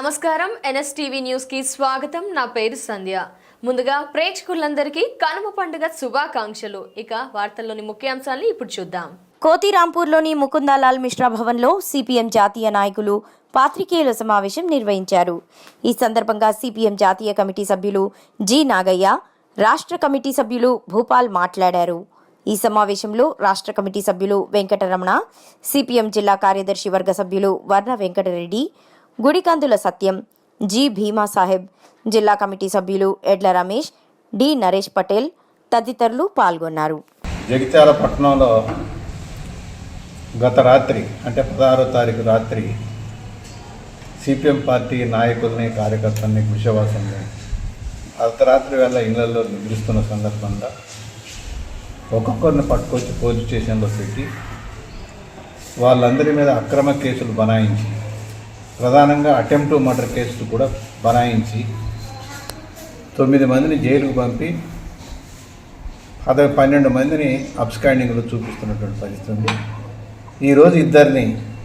నమస్కారం. ఎన్ఎస్టీవీ న్యూస్కి స్వాగతం. నా పేరు సంధ్య. ముందుగా ప్రేక్షకులందరికీ కనుమ పండుగ శుభాకాంక్షలు. ఇక వార్తల్లోని ముఖ్యాంశాలను ఇప్పుడు చూద్దాం. కోతిరాంపూర్లోని ముకుందాలాల్ మిశ్రా భవన్లో సిపిఎం జాతీయ నాయకులు పాత్రికేయుల సమావేశం నిర్వహించారు. ఈ సందర్భంగా సిపిఎం జాతీయ కమిటీ సభ్యులు జి నాగయ్య రాష్ట్ర కమిటీ సభ్యులు భూపాల్ మాట్లాడారు. ఈ సమావేశంలో రాష్ట్ర కమిటీ సభ్యులు వెంకటరమణ సిపిఎం జిల్లా కార్యదర్శి వర్గ సభ్యులు వర్ణ వెంకటరెడ్డి గుడికందుల సత్యం. జి. భీమా సాహెబ్ జిల్లా కమిటీ సభ్యులు ఎడ్ల రమేష్ డి. నరేష్ పటేల్ తదితరులు పాల్గొన్నారు. జగిత్యాల పట్టణంలో గత రాత్రి అంటే పదహారో తారీఖు రాత్రి సిపిఎం పార్టీ నాయకుల్ని కార్యకర్తల్ని కృషవాసంని అర్ధరాత్రి వేళ ఇళ్ళలో నిద్రిస్తున్న సందర్భంగా ఒక్కొక్కరిని పట్టుకొచ్చి పోలీస్ స్టేషన్లో పెట్టి వాళ్ళందరి మీద అక్రమ కేసులు బనాయించి ప్రధానంగా అటెంప్ట్ మర్డర్ కేసులు కూడా బనాయించి తొమ్మిది మందిని జైలుకు పంపి అదే పన్నెండు మందిని అబ్స్కాండింగ్లో చూపిస్తున్నటువంటి పరిస్థితి ఉంది. ఈరోజు ఇద్దరిని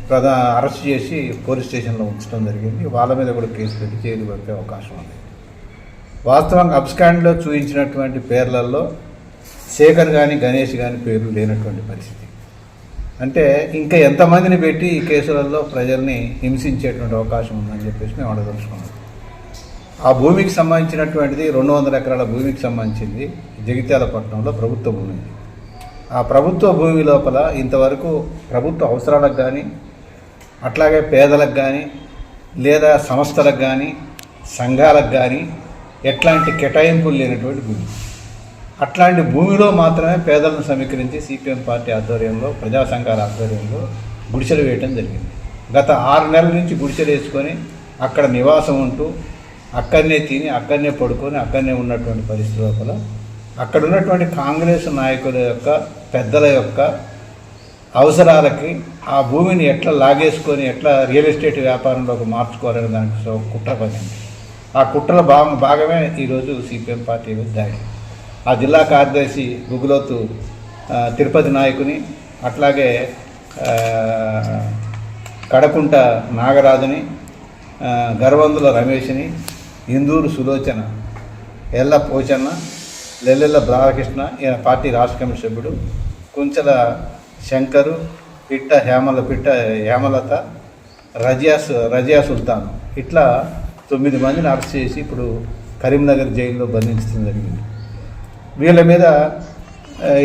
ప్రధా అరెస్ట్ చేసి పోలీస్ స్టేషన్లో ఉంచడం జరిగింది. వాళ్ళ మీద కూడా కేసు పెట్టి జైలు పంపే అవకాశం ఉంది. వాస్తవంగా అబ్స్కాండ్లో చూపించినటువంటి పేర్లలో శేఖర్ కానీ గణేష్ కానీ పేర్లు లేనటువంటి పరిస్థితి. అంటే ఇంకా ఎంతమందిని పెట్టి ఈ కేసులలో ప్రజల్ని హింసించేటువంటి అవకాశం ఉందని చెప్పేసి మేము అడగదలుచుకున్నాం. ఆ భూమికి సంబంధించినటువంటిది రెండు వందల ఎకరాల భూమికి సంబంధించింది. జగిత్యాల పట్టణంలో ప్రభుత్వ భూమి ఆ ప్రభుత్వ భూమి లోపల ఇంతవరకు ప్రభుత్వ అవసరాలకు కానీ అట్లాగే పేదలకు కానీ లేదా సంస్థలకు కానీ సంఘాలకు కానీ ఎట్లాంటి కేటాయింపులు లేనటువంటి భూమి. అట్లాంటి భూమిలో మాత్రమే పేదలను సమీకరించి సిపిఎం పార్టీ ఆధ్వర్యంలో ప్రజా సంఘాల ఆధ్వర్యంలో గుడిసెలు వేయటం జరిగింది. గత ఆరు నెలల నుంచి గుడిసెలు వేసుకొని అక్కడ నివాసం ఉంటూ అక్కడనే తిని అక్కడనే పడుకొని అక్కడనే ఉన్నటువంటి పరిస్థితి లోపల అక్కడ ఉన్నటువంటి కాంగ్రెస్ నాయకుల యొక్క పెద్దల యొక్క అవసరాలకి ఆ భూమిని ఎట్లా లాగేసుకొని ఎట్లా రియల్ ఎస్టేట్ వ్యాపారంలోకి మార్చుకోవాలనే దానికి కుట్ర పడింది. ఆ కుట్రల భాగం భాగమే ఈరోజు సిపిఎం పార్టీ మీద దాడి ఆ జిల్లా కార్యదర్శి గుగులోతు తిరుపతి నాయకుని అట్లాగే కడకుంట నాగరాజుని గర్వంధుల గర్వందుల రమేష్ని ఇందూరు సులోచన ఎల్ల పోచన్న లెల్లెల్ల బాలకృష్ణ ఈయన పార్టీ రాష్ట్ర కమిటీ సభ్యుడు కుంచెల శంకరు పిట్ట హేమల పిట్ట హేమలత రజియాస్ రజియా సుల్తాన్. ఇట్లా తొమ్మిది మందిని అరెస్ట్ చేసి ఇప్పుడు కరీంనగర్ జైల్లో బంధించడం జరిగింది. వీళ్ళ మీద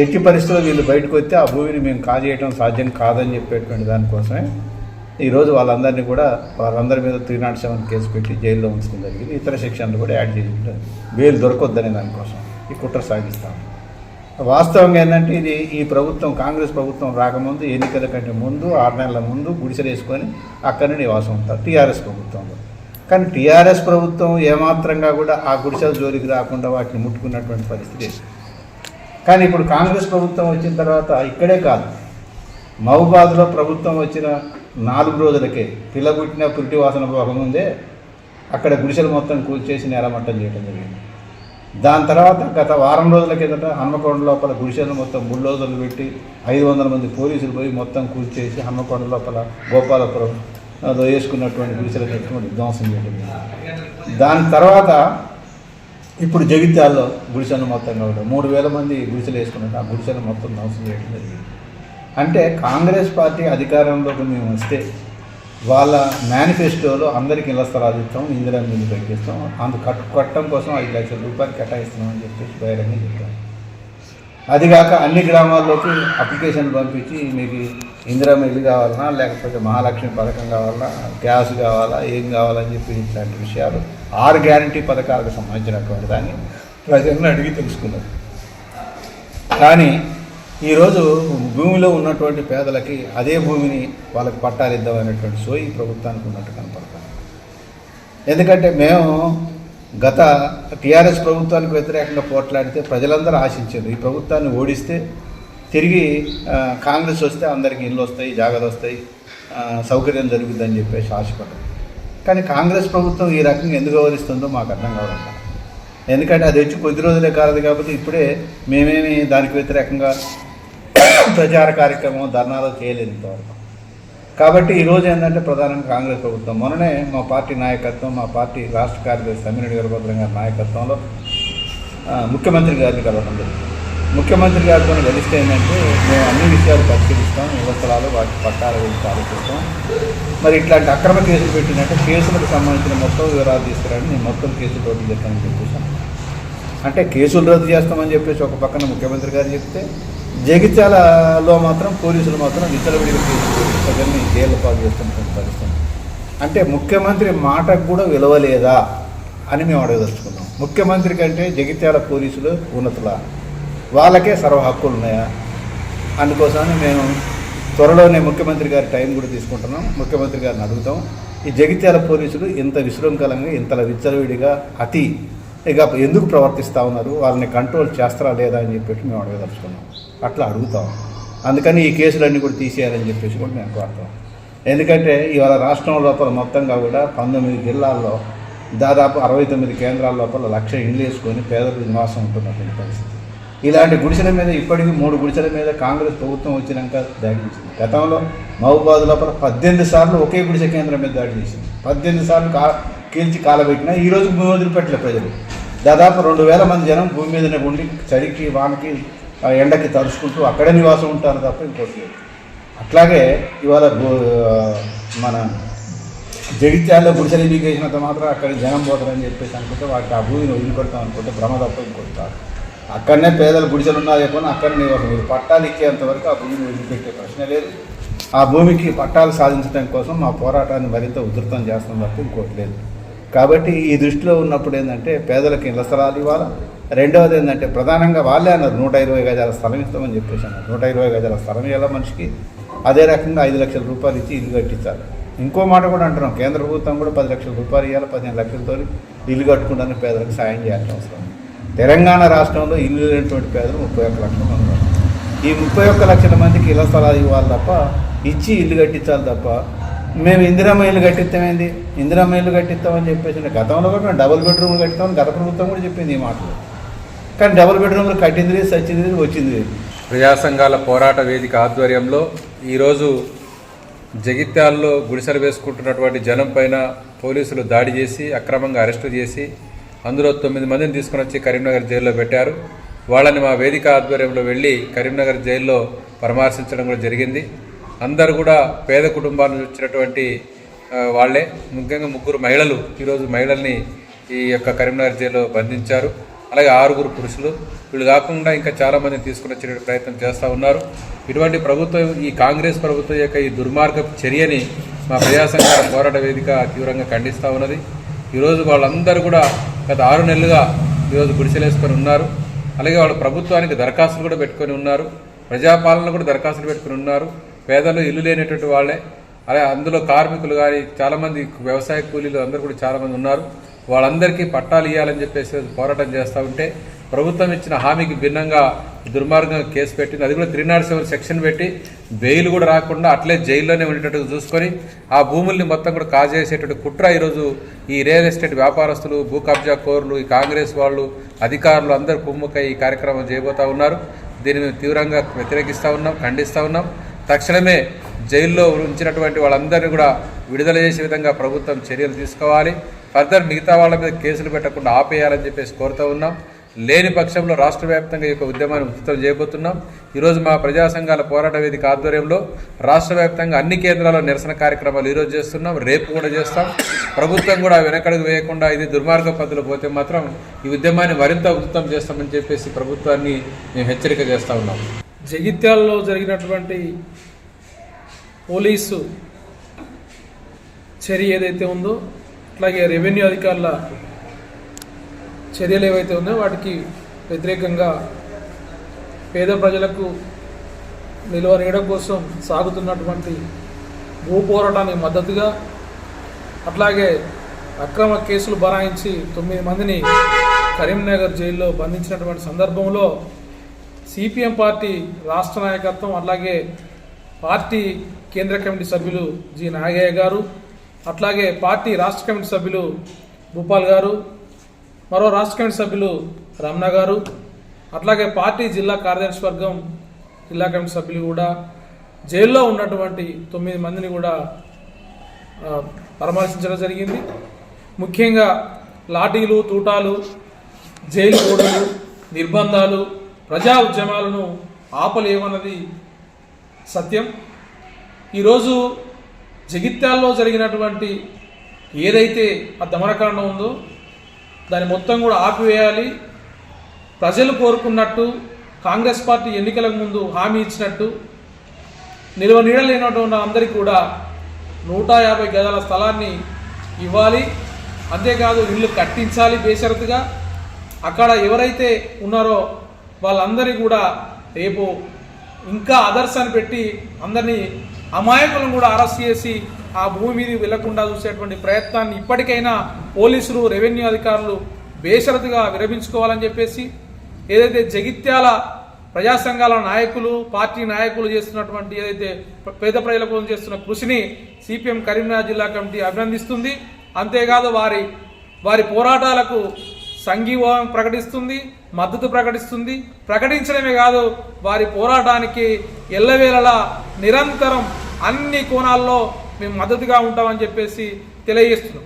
ఎట్టి పరిస్థితుల్లో వీళ్ళు బయటకు వస్తే ఆ భూమిని మేము కాజేయటం సాధ్యం కాదని చెప్పేటువంటి దానికోసమే ఈరోజు వాళ్ళందరినీ కూడా వాళ్ళందరి మీద త్రీ నాట్ సెవెన్ కేసు పెట్టి జైల్లో ఉంచడం జరిగింది. ఇతర శిక్షణలు కూడా యాడ్ చేసి వేలు దొరకొద్దనే దానికోసం ఈ కుట్ర సాగిస్తాం. వాస్తవంగా ఏంటంటే ఇది ఈ ప్రభుత్వం కాంగ్రెస్ ప్రభుత్వం రాకముందు ఎన్నికల కంటే ముందు ఆరు నెలల ముందు గుడిసెలు వేసుకొని అక్కడనే నివాసం ఉంటారు టీఆర్ఎస్ ప్రభుత్వంలో. కానీ టీఆర్ఎస్ ప్రభుత్వం ఏమాత్రంగా కూడా ఆ గుడిసెల జోలికి రాకుండా వాటిని ముట్టుకున్నటువంటి పరిస్థితి కానీ ఇప్పుడు కాంగ్రెస్ ప్రభుత్వం వచ్చిన తర్వాత ఇక్కడే కాదు. మహబూబాద్లో ప్రభుత్వం వచ్చిన నాలుగు రోజులకే పిల్ల పుట్టిన పురిటి వాసన పోకముందే అక్కడ గుడిసెలు మొత్తం కూల్చేసి నేలమట్టం చేయడం జరిగింది. దాని తర్వాత గత వారం రోజుల కిందట హన్మకొండ లోపల గుడిసెలు మొత్తం బుల్డోజర్లు పెట్టి ఐదు వందల మంది పోలీసులు పోయి మొత్తం కూల్చేసి హన్మకొండ లోపల గోపాలపురం వేసుకున్నటువంటి గుడిసెలు పెట్టుకుని విధ్వంసం చేయడం జరిగింది. దాని తర్వాత ఇప్పుడు జగిత్యాల్లో గుడిసెలు మొత్తం కావడం. మూడు వేల మంది గుడిసెలు వేసుకున్నారు ఆ గుడిసెలు మొత్తం ధ్వంసం చేయడం జరిగింది. అంటే కాంగ్రెస్ పార్టీ అధికారంలోకి మేము వస్తే వాళ్ళ మేనిఫెస్టోలో అందరికీ ఇళ్ళ స్థలాలు ఇస్తాం ఇందిరా మిల్లు పెట్టిస్తాం అందు కట్టు కట్టడం కోసం ఐదు లక్షల రూపాయలు కేటాయిస్తున్నామని చెప్పేసి బహిరంగ చెప్పారు. అదిగాక అన్ని గ్రామాల్లోకి అప్లికేషన్ పంపించి మీకు ఇందిరా ఇల్లు కావాలన్నా లేకపోతే మహాలక్ష్మి పథకం కావాలన్నా గ్యాస్ కావాలా ఏం కావాలని చెప్పి ఇట్లాంటి విషయాలు ఆరు గ్యారంటీ పథకాలకు సంబంధించినటువంటి దాన్ని ప్రజలను అడిగి తెలుసుకున్నారు. కానీ ఈరోజు భూమిలో ఉన్నటువంటి పేదలకి అదే భూమిని వాళ్ళకి పట్టాలిద్దామనేటువంటి సోయి ఈ ప్రభుత్వానికి ఉన్నట్టు కనపడుతుంది. ఎందుకంటే మేము గత టీఆర్ఎస్ ప్రభుత్వానికి వ్యతిరేకంగా పోట్లాడితే ప్రజలందరూ ఆశించారు. ఈ ప్రభుత్వాన్ని ఓడిస్తే తిరిగి కాంగ్రెస్ వస్తే అందరికీ ఇల్లు వస్తాయి జాగ్రత్త వస్తాయి సౌకర్యం జరుగుతుందని చెప్పేసి ఆశపడ్డారు. కానీ కాంగ్రెస్ ప్రభుత్వం ఈ రకంగా ఎందుకు వివరిస్తుందో మాకు అర్థం కావడం ఎందుకంటే అది వచ్చి కొద్ది రోజులే కాదు కాబట్టి ఇప్పుడే మేమేమి దానికి వ్యతిరేకంగా ప్రచార కార్యక్రమం ధర్నాలు చేయలేదు ఇంతవరకు. కాబట్టి ఈరోజు ఏంటంటే ప్రధానంగా కాంగ్రెస్ ప్రభుత్వం. మొన్ననే మా పార్టీ నాయకత్వం మా పార్టీ రాష్ట్ర కార్యదర్శి సమ్మిరెడ్డి వీరభద్రం గారి నాయకత్వంలో ముఖ్యమంత్రి గారిని కలవడం జరిగింది. ముఖ్యమంత్రి గారితో కలిస్తే ఏంటంటే మేము అన్ని విషయాలు పరిశీలిస్తాం యువతరాలు వాటి పట్టాల గురించి ఆలోచిస్తాం. మరి ఇట్లాంటి అక్రమ కేసులు పెట్టినట్టు కేసులకు సంబంధించిన మొత్తం వివరాలు తీసుకురండి. నేను మొత్తం కేసులు రద్దు చేస్తానని చెప్పేసాను అంటే కేసులు రద్దు చేస్తామని చెప్పేసి ఒక పక్కన ముఖ్యమంత్రి గారు చెప్తే జగిత్యాలలో మాత్రం పోలీసులు మాత్రం విచ్చలవిడిగా కేసులు ప్రజల్ని జైలు పాలు చేస్తున్నటువంటి పరిస్థితి. అంటే ముఖ్యమంత్రి మాటకు కూడా విలువలేదా అని మేము అడగదలుచుకున్నాం. ముఖ్యమంత్రి కంటే జగిత్యాల పోలీసులు ఉన్నతుల? వాళ్ళకే సర్వ హక్కులు ఉన్నాయా? అందుకోసమని మేము త్వరలోనే ముఖ్యమంత్రి గారి టైం కూడా తీసుకుంటున్నాం. ముఖ్యమంత్రి గారిని అడుగుతాం. ఈ జగిత్యాల పోలీసులు ఇంత విశృంఖలంగా ఇంతలా విచ్చలవిడిగా అతి ఇక ఎందుకు ప్రవర్తిస్తూ ఉన్నారు? వాళ్ళని కంట్రోల్ చేస్తారా లేదా అని చెప్పేసి మేము అడగదలుచుకున్నాం. అట్లా అడుగుతాం. అందుకని ఈ కేసులన్నీ కూడా తీసేయాలని చెప్పేసి కూడా మేము కోరుతాం. ఎందుకంటే ఇవాళ రాష్ట్రం లోపల మొత్తంగా కూడా పంతొమ్మిది జిల్లాల్లో దాదాపు అరవై తొమ్మిది కేంద్రాల లోపల లక్ష ఇండ్లు వేసుకొని పేదలు నివాసం ఉంటున్నటువంటి పరిస్థితి. ఇలాంటి గుడిసెల మీద ఇప్పటికీ మూడు గుడిసెల మీద కాంగ్రెస్ ప్రభుత్వం వచ్చినాక దాడి చేసింది. గతంలో మహబూబాద్ లోపల పద్దెనిమిది సార్లు ఒకే గుడిసె కేంద్రం మీద దాడి చేసింది. పద్దెనిమిది సార్లు కా కీల్చి కాలబెట్టినా ఈ రోజు భూమి వదిలిపెట్టలే ప్రజలు. దాదాపు రెండు వేల మంది జనం భూమి మీదనే ఉండి చలికి వానకి ఎండకి తరుచుకుంటూ అక్కడే నివాసం ఉంటారు తప్ప ఇంకోటి లేదు. అట్లాగే ఇవాళ మన జగిత్యాల్లో గుడిసెలు మీకు మాత్రం అక్కడ జనం పోతారని చెప్పేసి అనుకుంటే వాటికి ఆ భూమిని వదిలిపెడతాం అనుకుంటే భ్రమ తప్ప ఇంకోటి కాదు. అక్కడనే పేదలు గుడిసెలు ఉన్నా చెప్పని అక్కడ నివాసం మీరు పట్టాలు ఇచ్చేంత వరకు ఆ భూమిని వదిలిపెట్టే ప్రశ్న లేదు. ఆ భూమికి పట్టాలు సాధించడం కోసం మా పోరాటాన్ని మరింత ఉధృతం చేస్తాం తప్ప ఇంకోటి లేదు. కాబట్టి ఈ దృష్టిలో ఉన్నప్పుడు ఏంటంటే పేదలకు ఇళ్ళ స్థలాలు ఇవ్వాలి? రెండవది ఏంటంటే ప్రధానంగా వాళ్ళే అన్నారు నూట ఇరవై గజాల స్థలం ఇస్తామని చెప్పేసి అన్నారు. నూట ఇరవై గజాల స్థలం ఇవ్వాలి మనిషికి? అదే రకంగా ఐదు లక్షల రూపాయలు ఇచ్చి ఇల్లు కట్టించాలి. ఇంకో మాట కూడా అంటున్నాం కేంద్ర ప్రభుత్వం కూడా పది లక్షల రూపాయలు ఇవ్వాలి పదిహేను లక్షలతో ఇల్లు కట్టుకుంటానికి పేదలకు సాయం చేయాల్సిన అవసరం తెలంగాణ రాష్ట్రంలో ఇల్లు లేనటువంటి పేదలు ముప్పై ఒక్క లక్షల మంది ఈ ముప్పై ఒక్క లక్షల మందికి ఇళ్ళ స్థలాలు ఇవ్వాలి తప్ప ఇచ్చి ఇల్లు కట్టించాలి తప్ప మేము ఇందిరమ్మ ఇల్లు కట్టిస్తామేంది ఇందిరమ్మ ఇల్లు కట్టిస్తామని చెప్పేసి గతంలో కూడా మేము డబుల్ బెడ్రూమ్లు కట్టిస్తామని గత ప్రభుత్వం కూడా చెప్పింది ఈ మాటలు. కానీ డబుల్ బెడ్రూమ్లు కట్టింది లేదు సచ్చింది లేదు వచ్చింది. ప్రజా సంఘాల పోరాట వేదిక ఆధ్వర్యంలో ఈరోజు జగిత్యాల్లో గుడిసెలు వేసుకుంటున్నటువంటి జనం పైన పోలీసులు దాడి చేసి అక్రమంగా అరెస్టు చేసి అందులో తొమ్మిది మందిని తీసుకుని వచ్చి కరీంనగర్ జైల్లో పెట్టారు. వాళ్ళని మా వేదిక ఆధ్వర్యంలో వెళ్ళి కరీంనగర్ జైల్లో పరామర్శించడం కూడా జరిగింది. అందరూ కూడా పేద కుటుంబాల నుంచి వచ్చినటువంటి వాళ్ళే వాళ్ళే. ముఖ్యంగా ముగ్గురు మహిళలు. ఈరోజు మహిళల్ని ఈ యొక్క కరీంనగర్ జైల్లో బంధించారు. అలాగే ఆరుగురు పురుషులు. వీళ్ళు కాకుండా ఇంకా చాలామంది తీసుకుని వచ్చే ప్రయత్నం చేస్తూ ఉన్నారు. ఇటువంటి ప్రభుత్వం ఈ కాంగ్రెస్ ప్రభుత్వం యొక్క ఈ దుర్మార్గ చర్యని మా ప్రజాసంఘాల పోరాట వేదిక తీవ్రంగా ఖండిస్తూ ఉన్నది. ఈరోజు వాళ్ళందరూ కూడా గత ఆరు నెలలుగా ఈరోజు గుడిసెలేసుకొని ఉన్నారు. అలాగే వాళ్ళు ప్రభుత్వానికి దరఖాస్తులు కూడా పెట్టుకొని ఉన్నారు. ప్రజాపాలన కూడా దరఖాస్తులు పెట్టుకొని ఉన్నారు. పేదలు ఇల్లు లేనటువంటి వాళ్ళే. అలాగే అందులో కార్మికులు కానీ చాలామంది వ్యవసాయ కూలీలు అందరూ కూడా చాలామంది ఉన్నారు. వాళ్ళందరికీ పట్టాలు ఇవ్వాలని చెప్పేసి పోరాటం చేస్తూ ఉంటే ప్రభుత్వం ఇచ్చిన హామీకి భిన్నంగా దుర్మార్గంగా కేసు పెట్టింది. అది కూడా త్రీ నాట్ సెవెన్ సెక్షన్ పెట్టి బెయిల్ కూడా రాకుండా అట్లే జైల్లోనే ఉండేటట్టు చూసుకొని ఆ భూముల్ని మొత్తం కూడా కాజేసేటట్టు కుట్ర ఈరోజు ఈ రియల్ ఎస్టేట్ వ్యాపారస్తులు భూ కబ్జా కోర్లు ఈ కాంగ్రెస్ వాళ్ళు అధికారులు అందరూ కుమ్ముకై ఈ కార్యక్రమం చేయబోతా ఉన్నారు. దీన్ని మేము తీవ్రంగా వ్యతిరేకిస్తూ ఉన్నాం ఖండిస్తూ ఉన్నాం. తక్షణమే జైల్లో ఉంచినటువంటి వాళ్ళందరినీ కూడా విడుదల చేసే విధంగా ప్రభుత్వం చర్యలు తీసుకోవాలి. ఫర్దర్ మిగతా వాళ్ళ మీద కేసులు పెట్టకుండా ఆపేయాలని చెప్పేసి కోరుతూ ఉన్నాం. లేని పక్షంలో రాష్ట్ర వ్యాప్తంగా ఈ యొక్క ఉద్యమాన్ని ఉధృతం చేయబోతున్నాం. ఈరోజు మా ప్రజా సంఘాల పోరాట వేదిక ఆధ్వర్యంలో రాష్ట్ర వ్యాప్తంగా అన్ని కేంద్రాల్లో నిరసన కార్యక్రమాలు ఈరోజు చేస్తున్నాం. రేపు కూడా చేస్తాం. ప్రభుత్వం కూడా వెనకడుగు వేయకుండా ఇది దుర్మార్గ పద్ధతిలో పోతే మాత్రం ఈ ఉద్యమాన్ని మరింత ఉధృతం చేస్తామని చెప్పేసి ప్రభుత్వాన్ని మేము హెచ్చరిక చేస్తూ ఉన్నాం. జగిత్యాలలో జరిగినటువంటి పోలీసు చర్య ఏదైతే ఉందో అట్లాగే రెవెన్యూ అధికారుల చర్యలు ఏవైతే ఉన్నాయో వాటికి వ్యతిరేకంగా పేద ప్రజలకు నిలువరేయడం కోసం సాగుతున్నటువంటి భూ పోరాటానికి మద్దతుగా అట్లాగే అక్రమ కేసులు బనాయించి తొమ్మిది మందిని కరీంనగర్ జైల్లో బంధించినటువంటి సందర్భంలో సిపిఎం పార్టీ రాష్ట్ర నాయకత్వం అలాగే పార్టీ కేంద్ర కమిటీ సభ్యులు జి నాగయ్య గారు అట్లాగే పార్టీ రాష్ట్ర కమిటీ సభ్యులు భూపాల్ గారు మరో రాష్ట్ర కమిటీ సభ్యులు రమణ గారు అట్లాగే పార్టీ జిల్లా కార్యదర్శి వర్గం జిల్లా కమిటీ సభ్యులు కూడా జైల్లో ఉన్నటువంటి తొమ్మిది మందిని కూడా పరామర్శించడం జరిగింది. ముఖ్యంగా లాఠీలు తూటాలు జైలు గోడలు నిర్బంధాలు ప్రజా ఉద్యమాలను ఆపలేమన్నది సత్యం. ఈరోజు జగిత్యాల్లో జరిగినటువంటి ఏదైతే ఆ దమనకాండం ఉందో దాన్ని మొత్తం కూడా ఆపివేయాలి. ప్రజలు కోరుకున్నట్టు కాంగ్రెస్ పార్టీ ఎన్నికలకు ముందు హామీ ఇచ్చినట్టు నిల్వ నీడలేనటువంటి అందరికీ కూడా నూట యాభై గదాల స్థలాన్ని ఇవ్వాలి. అంతేకాదు ఇల్లు కట్టించాలి బేషరతుగా. అక్కడ ఎవరైతే ఉన్నారో వాళ్ళందరినీ కూడా రేపు ఇంకా అదర్స్ అని పెట్టి అందరినీ అమాయకులను కూడా అరెస్ట్ చేసి ఆ భూమి మీద వెళ్ళకుండా చూసేటువంటి ప్రయత్నాన్ని ఇప్పటికైనా పోలీసులు రెవెన్యూ అధికారులు బేషరతుగా విరమించుకోవాలని చెప్పేసి ఏదైతే జగిత్యాల ప్రజా సంఘాల నాయకులు పార్టీ నాయకులు చేస్తున్నటువంటి ఏదైతే పేద ప్రజల కోసం చేస్తున్న కృషిని సిపిఎం కరీంనగర్ జిల్లా కమిటీ అభినందిస్తుంది. అంతేకాదు వారి వారి పోరాటాలకు సంఘీభావం ప్రకటిస్తుంది. మద్దతు ప్రకటిస్తుంది. ప్రకటించడమే కాదు వారి పోరాటానికి ఎల్లవేళలా నిరంతరం అన్ని కోణాల్లో మేము మద్దతుగా ఉంటామని చెప్పేసి తెలియజేస్తున్నాం.